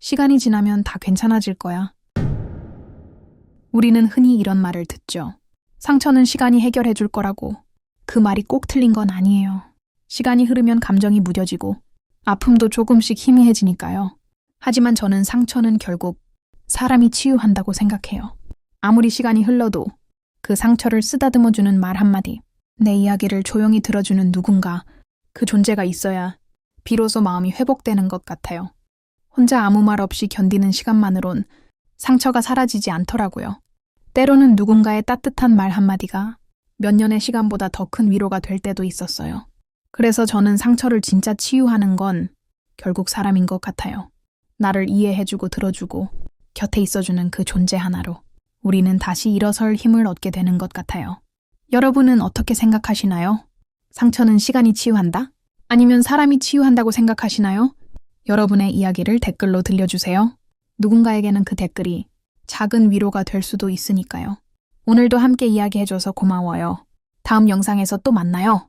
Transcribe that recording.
시간이 지나면 다 괜찮아질 거야. 우리는 흔히 이런 말을 듣죠. 상처는 시간이 해결해 줄 거라고. 그 말이 꼭 틀린 건 아니에요. 시간이 흐르면 감정이 무뎌지고 아픔도 조금씩 희미해지니까요. 하지만 저는 상처는 결국 사람이 치유한다고 생각해요. 아무리 시간이 흘러도 그 상처를 쓰다듬어주는 말 한마디, 내 이야기를 조용히 들어주는 누군가, 그 존재가 있어야 비로소 마음이 회복되는 것 같아요. 혼자 아무 말 없이 견디는 시간만으론 상처가 사라지지 않더라고요. 때로는 누군가의 따뜻한 말 한마디가 몇 년의 시간보다 더 큰 위로가 될 때도 있었어요. 그래서 저는 상처를 진짜 치유하는 건 결국 사람인 것 같아요. 나를 이해해주고 들어주고 곁에 있어주는 그 존재 하나로 우리는 다시 일어설 힘을 얻게 되는 것 같아요. 여러분은 어떻게 생각하시나요? 상처는 시간이 치유한다? 아니면 사람이 치유한다고 생각하시나요? 여러분의 이야기를 댓글로 들려주세요. 누군가에게는 그 댓글이 작은 위로가 될 수도 있으니까요. 오늘도 함께 이야기해줘서 고마워요. 다음 영상에서 또 만나요.